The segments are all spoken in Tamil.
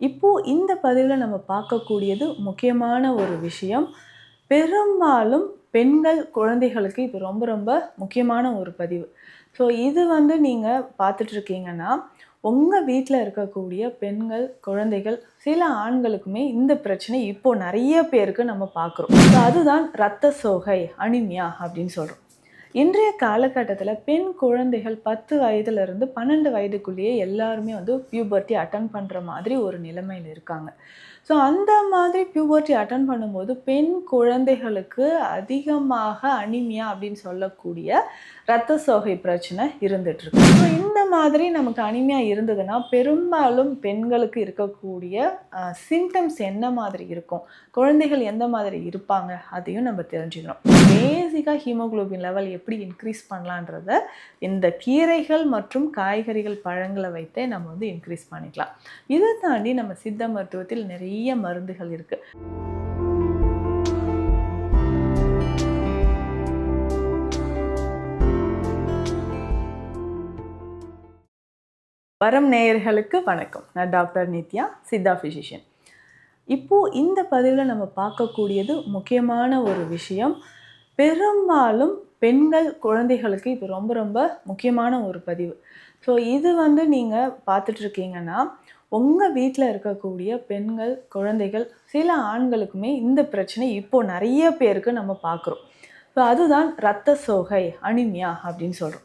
இப்போது இந்த பதிவில் நம்ம பார்க்கக்கூடியது முக்கியமான ஒரு விஷயம். பெரும்பாலும் பெண்கள் குழந்தைகளுக்கு இது ரொம்ப ரொம்ப முக்கியமான ஒரு பதிவு. ஸோ இது வந்து நீங்கள் பார்த்துட்ருக்கீங்கன்னா உங்கள் வீட்டில் இருக்கக்கூடிய பெண்கள் குழந்தைகள் சில ஆண்களுக்குமே இந்த பிரச்சனை இப்போது நிறைய பேருக்கு நம்ம பார்க்குறோம். ஸோ அதுதான் ரத்த சோகை அனிமியா அப்படின்னு சொல்கிறோம் இன்றைய காலகட்டத்தில் பெண் குழந்தைகள் பத்து வயதுலேருந்து பன்னெண்டு வயதுக்குள்ளேயே எல்லாருமே வந்து பியூபர்ட்டி அட்டன் பண்ணுற மாதிரி ஒரு நிலைமையில் இருக்காங்க. ஸோ அந்த மாதிரி பியூபர்ட்டி அட்டன் பண்ணும்போது பெண் குழந்தைகளுக்கு அதிகமாக அனிமியா அப்படின்னு சொல்லக்கூடிய இரத்த சோகை பிரச்சனை இருந்துகிட்ருக்கு ஸோ இந்த மாதிரி நமக்கு அனிமியா இருந்ததுன்னா பெரும்பாலும் பெண்களுக்கு இருக்கக்கூடிய சிம்டம்ஸ் என்ன மாதிரி இருக்கும்? குழந்தைகள் எந்த மாதிரி இருப்பாங்க? அதையும் நம்ம தெரிஞ்சுக்கணும். பேசிக்காக ஹீமோகுளோபின் லெவல் எப்படி இன்க்ரீஸ் பண்ணலான்றத இந்த கீரைகள் மற்றும் காய்கறிகள் பழங்களை வைத்தே நம்ம வந்து இன்க்ரீஸ் பண்ணிக்கலாம். இதை தாண்டி நம்ம சித்த மருத்துவத்தில் நிறைய மருந்துகள் இருக்குது வரம் நேயர்களுக்கு வணக்கம். நான் டாக்டர் நித்யா சித்தா ஃபிசிஷியன் இப்போது இந்த பதிவில் நம்ம பார்க்கக்கூடியது முக்கியமான ஒரு விஷயம். பெரும்பாலும் பெண்கள் குழந்தைகளுக்கு இது ரொம்ப ரொம்ப முக்கியமான ஒரு பதிவு. ஸோ இது வந்து நீங்கள் பார்த்துட்ருக்கீங்கன்னா உங்கள் வீட்டில் இருக்கக்கூடிய பெண்கள் குழந்தைகள் சில ஆண்களுக்குமே இந்த பிரச்சனை இப்போது நிறைய பேருக்கு நம்ம பார்க்குறோம் ஸோ அதுதான் இரத்த சோகை அனிமியா அப்படின்னு சொல்கிறோம்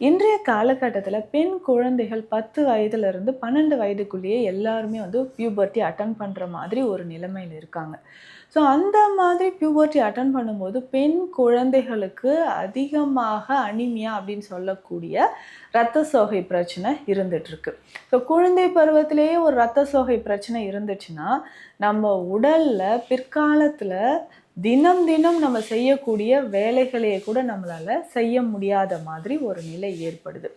இன்றைய காலகட்டத்தில் பெண் குழந்தைகள் பத்து வயதுலேருந்து பன்னெண்டு வயதுக்குள்ளேயே எல்லாருமே வந்து பியூபர்ட்டி அட்டன் பண்ணுற மாதிரி ஒரு நிலைமையில் இருக்காங்க. ஸோ அந்த மாதிரி பியூபர்ட்டி அட்டன் பண்ணும்போது பெண் குழந்தைகளுக்கு அதிகமாக அனிமியா அப்படின்னு சொல்லக்கூடிய ரத்த சோகை பிரச்சனை இருந்துகிட்ருக்கு ஸோ குழந்தை பருவத்திலேயே ஒரு ரத்த சோகை பிரச்சனை இருந்துச்சுன்னா நம்ம உடலில் பிற்காலத்தில் தினம் தினம் நம்ம செய்யக்கூடிய வேலைகளையே கூட நம்மளால் செய்ய முடியாத மாதிரி ஒரு நிலை ஏற்படுது.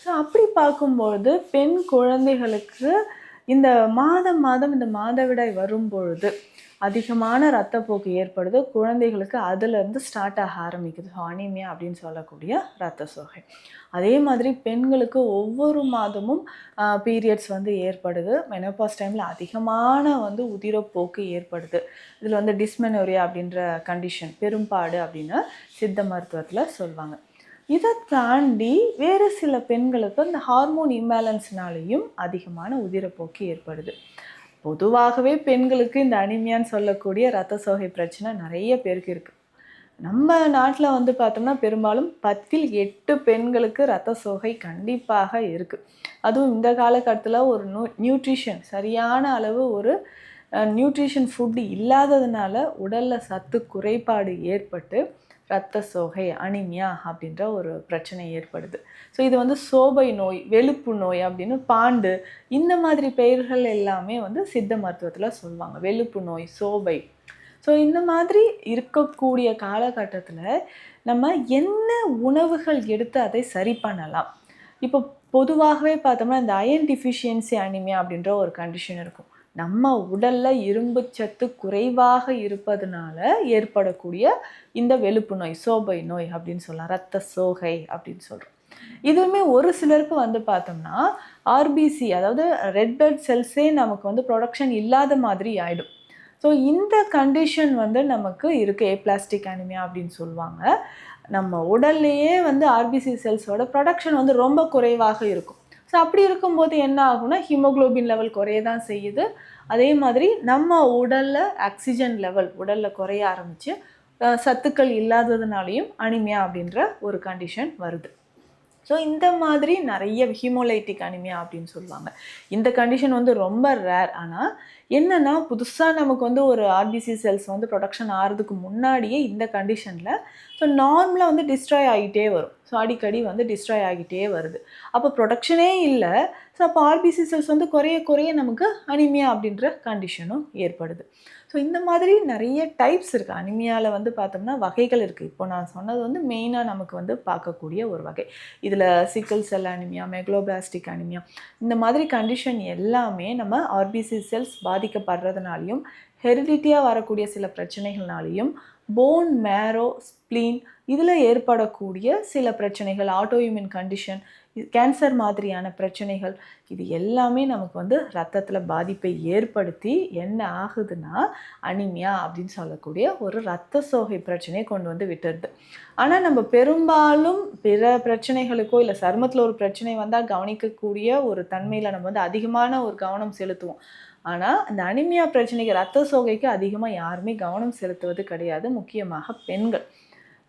ஸோ அப்படி பார்க்கும்பொழுது பெண் குழந்தைகளுக்கு இந்த மாதம் மாதம் இந்த மாதவிடாய் வரும்பொழுது அதிகமான ரத்தப்போக்கு ஏற்படுது. குழந்தைகளுக்கு அதுலேருந்து ஸ்டார்ட் ஆக ஆரம்பிக்குது. அனிமியா அப்படின்னு சொல்லக்கூடிய ரத்த சோகை. அதே மாதிரி பெண்களுக்கு ஒவ்வொரு மாதமும் பீரியட்ஸ் வந்து ஏற்படுது. மெனோபாஸ் டைமில் அதிகமான வந்து உதிரப்போக்கு ஏற்படுது. இதில் வந்து டிஸ்மெனோரியா அப்படின்ற கண்டிஷன் பெரும்பாடு அப்படின்னு சித்த மருத்துவத்தில் சொல்லுவாங்க இதை தாண்டி வேறு சில பெண்களுக்கு அந்த ஹார்மோன் இம்பேலன்ஸ்னாலேயும் அதிகமான உதிரப்போக்கு ஏற்படுது. பொதுவாகவே பெண்களுக்கு இந்த அனிமியான்னு சொல்லக்கூடிய ரத்த சோகை பிரச்சனை நிறைய பேருக்கு இருக்குது நம்ம நாட்டில் வந்து பார்த்தோம்னா பெரும்பாலும் பத்தில் எட்டு பெண்களுக்கு ரத்த சோகை கண்டிப்பாக இருக்குது அதுவும் இந்த காலகட்டத்தில் ஒரு நியூ நியூட்ரிஷன் சரியான அளவு ஒரு நியூட்ரிஷன் ஃபுட்டு இல்லாததுனால உடலில் சத்து குறைபாடு ஏற்பட்டு ரத்த சோகை அனிமியா அப்படின்ற ஒரு பிரச்சனை ஏற்படுது. ஸோ இது வந்து சோபை நோய் வெளுப்பு நோய் அப்படின்னு பாண்டு இந்த மாதிரி பெயர்கள் எல்லாமே வந்து சித்த மருத்துவத்தில் சொல்லுவாங்க. வெளுப்பு நோய் சோபை. ஸோ இந்த மாதிரி இருக்கக்கூடிய காலகட்டத்தில் நம்ம என்ன உணவுகள் எடுத்து அதை சரி பண்ணலாம்? இப்போ பொதுவாகவே பார்த்தோம்னா இந்த அயன் டிஃபிஷியன்சி அனிமியா அப்படின்ற ஒரு கண்டிஷன் இருக்கும். நம்ம உடலில் இரும்பு சத்து குறைவாக இருப்பதனால ஏற்படக்கூடிய இந்த வெளுப்பு நோய் சோபை நோய் அப்படின்னு சொல்லலாம். ரத்த சோகை அப்படின்னு சொல்கிறோம் இதுவுமே ஒரு சிலருக்கு வந்து பார்த்தோம்னா ஆர்பிசி அதாவது ரெட் பிளட் செல்ஸே நமக்கு வந்து ப்ரொடக்ஷன் இல்லாத மாதிரி ஆகிடும் ஸோ இந்த கண்டிஷன் வந்து நமக்கு இருக்குது ஏப்ளாஸ்டிக் பிளாஸ்டிக் அனிமியா அப்படின்னு சொல்லுவாங்க. நம்ம உடல்லையே வந்து ஆர்பிசி செல்ஸோட ப்ரொடக்ஷன் வந்து ரொம்ப குறைவாக இருக்கும். ஸோ அப்படி இருக்கும்போது என்ன ஆகும்னா ஹீமோக்ளோபின் லெவல் குறைய தான் செய்யுது. அதே மாதிரி நம்ம உடலில் ஆக்சிஜன் லெவல் உடலில் குறைய ஆரம்பித்து சத்துக்கள் இல்லாததுனாலையும் அனிமியா அப்படின்ற ஒரு கண்டிஷன் வருது. ஸோ இந்த மாதிரி நிறைய ஹீமோலைட்டிக் அனிமியா அப்படின்னு சொல்லுவாங்க. இந்த கண்டிஷன் வந்து ரொம்ப ரேர் ஆனால் என்னென்னா புதுசாக நமக்கு வந்து ஒரு ஆர்பிசி செல்ஸ் வந்து ப்ரொடக்ஷன் ஆகிறதுக்கு முன்னாடியே இந்த கண்டிஷனில் ஸோ நார்மலாக வந்து டிஸ்ட்ராய் ஆகிட்டே வரும். ஸோ அடிக்கடி வந்து டிஸ்ட்ராய் ஆகிட்டே வருது. அப்போ ப்ரொடக்ஷனே இல்லை. ஸோ அப்போ ஆர்பிசி செல்ஸ் வந்து குறைய குறைய நமக்கு அனிமியா அப்படின்ற கண்டிஷனும் ஏற்படுது. ஸோ இந்த மாதிரி நிறைய டைப்ஸ் இருக்குது அனிமியாவில் வந்து பார்த்தோம்னா வகைகள் இருக்குது இப்போ நான் சொன்னது வந்து மெயினாக நமக்கு வந்து பார்க்கக்கூடிய ஒரு வகை. இதில் சிக்கல் செல் அனிமியா மெக்லோபிளாஸ்டிக் அனிமியா இந்த மாதிரி கண்டிஷன் எல்லாமே நம்ம ஆர்பிசி செல்ஸ் பாதிக்கப்படுறதுனாலையும் ஹெரிடிட்டியாக வரக்கூடிய சில பிரச்சனைகள்னாலையும் போன் மேரோ ஸ்ப்ளீன் இதில் ஏற்படக்கூடிய சில பிரச்சனைகள் ஆட்டோயூமின் கண்டிஷன் கேன்சர் மாதிரியான பிரச்சனைகள் இது எல்லாமே நமக்கு வந்து ரத்தத்தில் பாதிப்பை ஏற்படுத்தி என்ன ஆகுதுன்னா அனிமியா அப்படின்னு சொல்லக்கூடிய ஒரு ரத்த சோகை பிரச்சனையை கொண்டு வந்து விட்டுருது. ஆனால் நம்ம பெரும்பாலும் பிற பிரச்சனைகளுக்கோ இல்லை சருமத்தில் ஒரு பிரச்சனை வந்தால் கவனிக்கக்கூடிய ஒரு தன்மையில் நம்ம வந்து அதிகமான ஒரு கவனம் செலுத்துவோம். ஆனால் அந்த அனிமியா பிரச்சனைக்கு ரத்த சோகைக்கு அதிகமாக யாருமே கவனம் செலுத்துவது கிடையாது. முக்கியமாக பெண்கள்.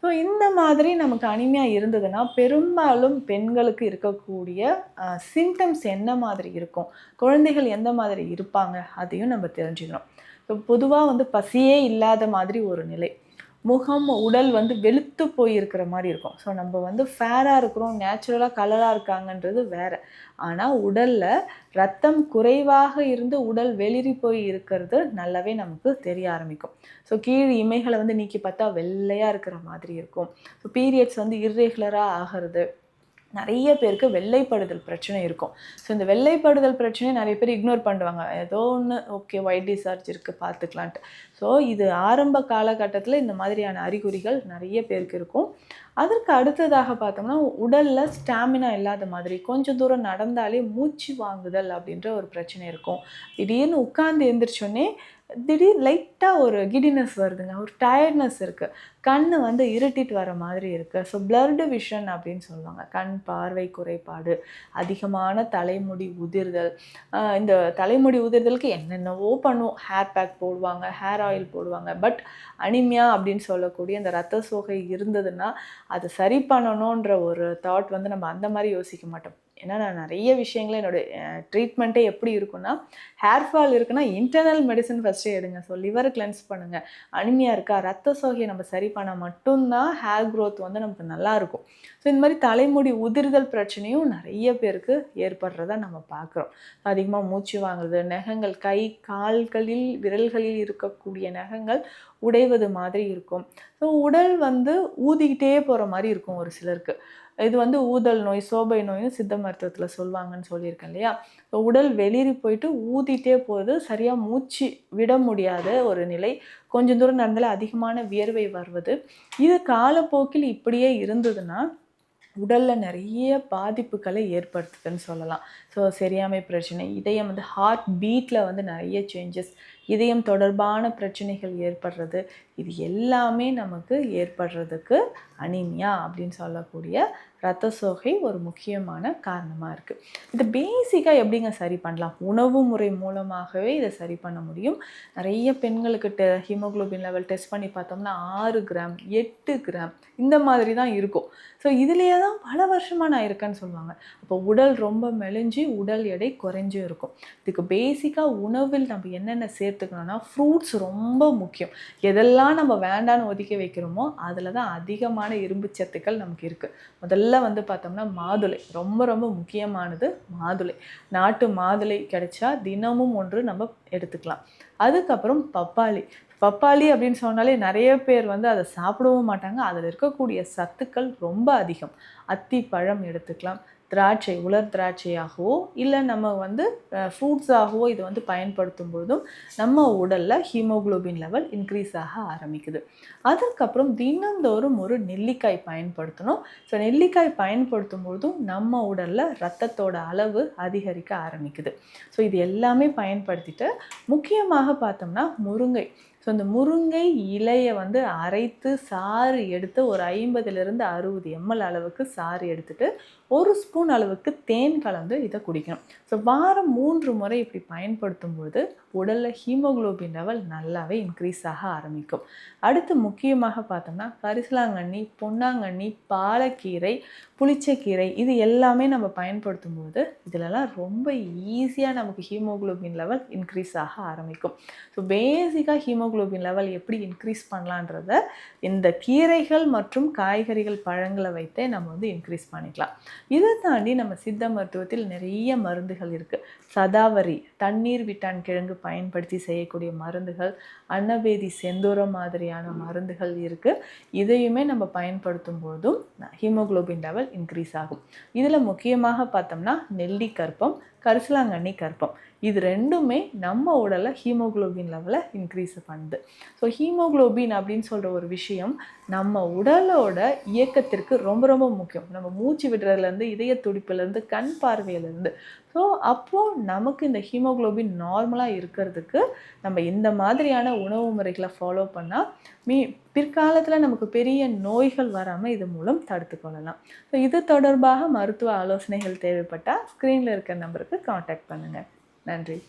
ஸோ இந்த மாதிரி நமக்கு அனிமையாக இருந்ததுன்னா பெரும்பாலும் பெண்களுக்கு இருக்கக்கூடிய சிம்டம்ஸ் என்ன மாதிரி இருக்கும்? குழந்தைகள் எந்த மாதிரி இருப்பாங்க? அதையும் நம்ம தெரிஞ்சுக்கணும். ஸோ பொதுவாக வந்து பசியே இல்லாத மாதிரி ஒரு நிலை. முகம் உடல் வந்து வெளுத்து போய் இருக்கிற மாதிரி இருக்கும். ஸோ நம்ம வந்து ஃபேராக இருக்கிறோம் நேச்சுரலாக கலராக இருக்காங்கன்றது வேற. ஆனால் உடலில் ரத்தம் குறைவாக இருந்து உடல் வெளிரி போய் இருக்கிறது நல்லாவே நமக்கு தெரிய ஆரம்பிக்கும். ஸோ கீழ் இமைகளை வந்து நீக்கி பார்த்தா வெள்ளையாக இருக்கிற மாதிரி இருக்கும். ஸோ பீரியட்ஸ் வந்து இர்ரெகுலராக ஆகிறது. நிறைய பேருக்கு வெள்ளைப்படுதல் பிரச்சனை இருக்கும். ஸோ இந்த வெள்ளைப்படுதல் பிரச்சனையை நிறைய பேர் இக்னோர் பண்ணுவாங்க. ஏதோ ஒன்று ஓகே ஒயிட் டிசார்ஜ் இருக்குது பார்த்துக்கலான்ட்டு. ஸோ இது ஆரம்ப காலகட்டத்தில் இந்த மாதிரியான அறிகுறிகள் நிறைய பேருக்கு இருக்கும். அதற்கு அடுத்ததாக பார்த்தோம்னா உடலில் ஸ்டாமினா இல்லாத மாதிரி கொஞ்சம் தூரம் நடந்தாலே மூச்சு வாங்குதல் அப்படின்ற ஒரு பிரச்சனை இருக்கும். திடீர்னு உட்காந்து எந்திரிச்சோன்னே திடீர் லைட்டாக ஒரு கிடினஸ் வருதுங்க ஒரு டயர்ட்னஸ் இருக்குது கண் வந்து இருட்டிட்டு வர மாதிரி இருக்குது ஸோ பிளர்டு விஷன் அப்படின்னு சொல்லுவாங்க. கண் பார்வை குறைபாடு அதிகமான தலைமுடி உதிர்தல். இந்த தலைமுடி உதிர்தலுக்கு என்னென்னவோ பண்ணுவோம். ஹேர் பேக் போடுவாங்க. ஹேர் ஆயில் போடுவாங்க. பட் அனிமியா அப்படின்னு சொல்லக்கூடிய இந்த ரத்த சோகை இருந்ததுன்னா அதை சரி பண்ணணுன்ற ஒரு தாட் வந்து நம்ம அந்த மாதிரி யோசிக்க மாட்டோம். ஏன்னா நான் நிறைய விஷயங்கள் என்னோடய ட்ரீட்மெண்ட்டே எப்படி இருக்குன்னா ஹேர் ஃபால் இருக்குன்னா இன்டர்னல் மெடிசன் ஃபஸ்ட்டே எடுங்க. ஸோ லிவரை கிளென்ஸ் பண்ணுங்கள் அனிமையாக இருக்கா ரத்த சோகையை நம்ம சரி பண்ணால் மட்டும்தான் ஹேர் க்ரோத் வந்து நமக்கு நல்லாயிருக்கும் ஸோ இந்த மாதிரி தலைமுடி உதிர்தல் பிரச்சனையும் நிறைய பேருக்கு ஏற்படுறத நம்ம பார்க்குறோம். அதிகமாக மூச்சு வாங்குறது நகங்கள் கை கால்களில் விரல்களில் இருக்கக்கூடிய நகங்கள் உடைவது மாதிரி இருக்கும். ஸோ உடல் வந்து ஊதிக்கிட்டே போகிற மாதிரி இருக்கும் ஒரு சிலருக்கு. இது வந்து ஊதல் நோய் சோபை நோய்னு சித்த மருத்துவத்தில் சொல்லுவாங்கன்னு சொல்லியிருக்கேன் இல்லையா? இப்போ உடல் வெளிரி போயிட்டு ஊதிட்டே போகுது. சரியாக மூச்சு விட முடியாத ஒரு நிலை. கொஞ்சம் தூரம் நடந்தாலே அதிகமான வியர்வை வருவது. இது காலப்போக்கில் இப்படியே இருந்ததுன்னா உடலில் நிறைய பாதிப்புகளை ஏற்படுத்துதுன்னு சொல்லலாம். ஸோ சரியாமை பிரச்சனை. இதயம் வந்து ஹார்ட் பீட்டில் வந்து நிறைய சேஞ்சஸ் இதயம் தொடர்பான பிரச்சனைகள் ஏற்படுறது. இது எல்லாமே நமக்கு ஏற்படுறதுக்கு அனிமியா அப்படின்னு சொல்லக்கூடிய ரத்த சோகை ஒரு முக்கியமான காரணமாக இருக்குது இது பேசிக்காக எப்படிங்க சரி பண்ணலாம்? உணவு முறை மூலமாகவே இதை சரி பண்ண முடியும். நிறைய பெண்களுக்கு டெ ஹீமோக்ளோபின் லெவல் டெஸ்ட் பண்ணி பார்த்தோம்னா ஆறு கிராம் எட்டு கிராம் இந்த மாதிரி தான் இருக்கும். ஸோ இதுலேயே தான் பல வருஷமாக நான் இருக்கேன்னு சொல்லுவாங்க. அப்போ உடல் ரொம்ப மெலிஞ்சு உடல் எடை குறைஞ்சும் இருக்கும். இதுக்கு பேசிக்காக உணவில் நம்ம என்னென்ன சேர்த்துக்கணும்னா ஃப்ரூட்ஸ் ரொம்ப முக்கியம். எதெல்லாம் நம்ம வேண்டான்னு ஒதுக்கி வைக்கிறோமோ அதில் தான் அதிகமான இரும்பு சத்துக்கள் நமக்கு இருக்குது முதல்ல வந்து பார்த்தோம்னா மாதுளை. ரொம்ப ரொம்ப முக்கியமானது மாதுளை. நாட்டு மாதுளை கிடைச்சா தினமும் ஒன்று நம்ம எடுத்துக்கலாம். அதுக்கப்புறம் பப்பாளி. பப்பாளி அப்படின்னு சொன்னாலே நிறைய பேர் வந்து அதை சாப்பிடவும் மாட்டாங்க. அதில் இருக்கக்கூடிய சத்துக்கள் ரொம்ப அதிகம். அத்தி பழம் எடுத்துக்கலாம். திராட்சை உலர் திராட்சையாகவோ இல்லை நம்ம வந்து ஃப்ரூட்ஸாகவோ இது வந்து பயன்படுத்தும் பொழுதும் நம்ம உடலில் ஹீமோகுளோபின் லெவல் இன்க்ரீஸ் ஆக ஆரம்பிக்குது. அதுக்கப்புறம் தினந்தோறும் ஒரு நெல்லிக்காய் பயன்படுத்தணும். ஸோ நெல்லிக்காய் பயன்படுத்தும் பொழுதும் நம்ம உடலில் ரத்தத்தோட அளவு அதிகரிக்க ஆரம்பிக்குது. ஸோ இது எல்லாமே பயன்படுத்திட்டு முக்கியமாக பார்த்தோம்னா முருங்கை. ஸோ இந்த முருங்கை இலையை வந்து அரைத்து சாறு எடுத்து ஒரு ஐம்பதுலேருந்து அறுபது எம்எல் அளவுக்கு சாறு எடுத்துட்டு ஒரு ஸ்பூன் அளவுக்கு தேன் கலந்து இதை குடிக்கணும். ஸோ வாரம் மூன்று முறை இப்படி பயன்படுத்தும் பொழுது உடலில் ஹீமோகுளோபின் லெவல் நல்லாவே இன்க்ரீஸ் ஆக ஆரம்பிக்கும். அடுத்து முக்கியமாக பார்த்தோம்னா கரிசலாங்கண்ணி பொன்னாங்கண்ணி பாலக்கீரை புளிச்சக்கீரை இது எல்லாமே நம்ம பயன்படுத்தும் போது இதிலெல்லாம் ரொம்ப ஈஸியாக நமக்கு ஹீமோகுளோபின் லெவல் இன்க்ரீஸ் ஆக ஆரம்பிக்கும். ஸோ பேசிக்காக ஹீமோகுளோபின் லெவல் எப்படி இன்க்ரீஸ் பண்ணலான்றத இந்த கீரைகள் மற்றும் காய்கறிகள் பழங்களை வைத்தே நம்ம வந்து இன்க்ரீஸ் பண்ணிக்கலாம். இதை தாண்டி நம்ம சித்த மருத்துவத்தில் நிறைய மருந்துகள் இருக்குது சதாவரி தண்ணீர் விட்டான் கிழங்கு பயன்படுத்தி செய்யக்கூடிய மருந்துகள் அன்னவேதி செந்தூரம் மாதிரியான மருந்துகள் இருக்குது இதையுமே நம்ம பயன்படுத்தும் போதும் ஹீமோகுளோபின் லெவல் இன்க்ரீஸ் ஆகும். இதில் முக்கியமாக பார்த்தோம்னா நெல்லி கற்பம் கரிசலாங்கண்ணி கற்பம் இது ரெண்டுமே நம்ம உடலில் ஹீமோகுளோபின் லெவலை இன்க்ரீஸ் பண்ணுது. ஸோ ஹீமோகுளோபின் அப்படின்னு சொல்கிற ஒரு விஷயம் நம்ம உடலோட இயக்கத்திற்கு ரொம்ப ரொம்ப முக்கியம். நம்ம மூச்சு விடுறதுலேருந்து இதய துடிப்புலேருந்து கண் பார்வையிலேருந்து. ஸோ அப்போது நமக்கு இந்த ஹீமோகுளோபின் நார்மலாக இருக்கிறதுக்கு நம்ம இந்த மாதிரியான உணவு முறைகளை ஃபாலோ பண்ணால் மீ பிற்காலத்தில் நமக்கு பெரிய நோய்கள் வராமல் இது மூலம் தடுத்து கொள்ளலாம். ஸோ இது தொடர்பாக மருத்துவ ஆலோசனைகள் தேவைப்பட்டால் ஸ்க்ரீனில் இருக்கிற நம்பருக்கு காண்டாக்ட் பண்ணுங்கள் நன்றி.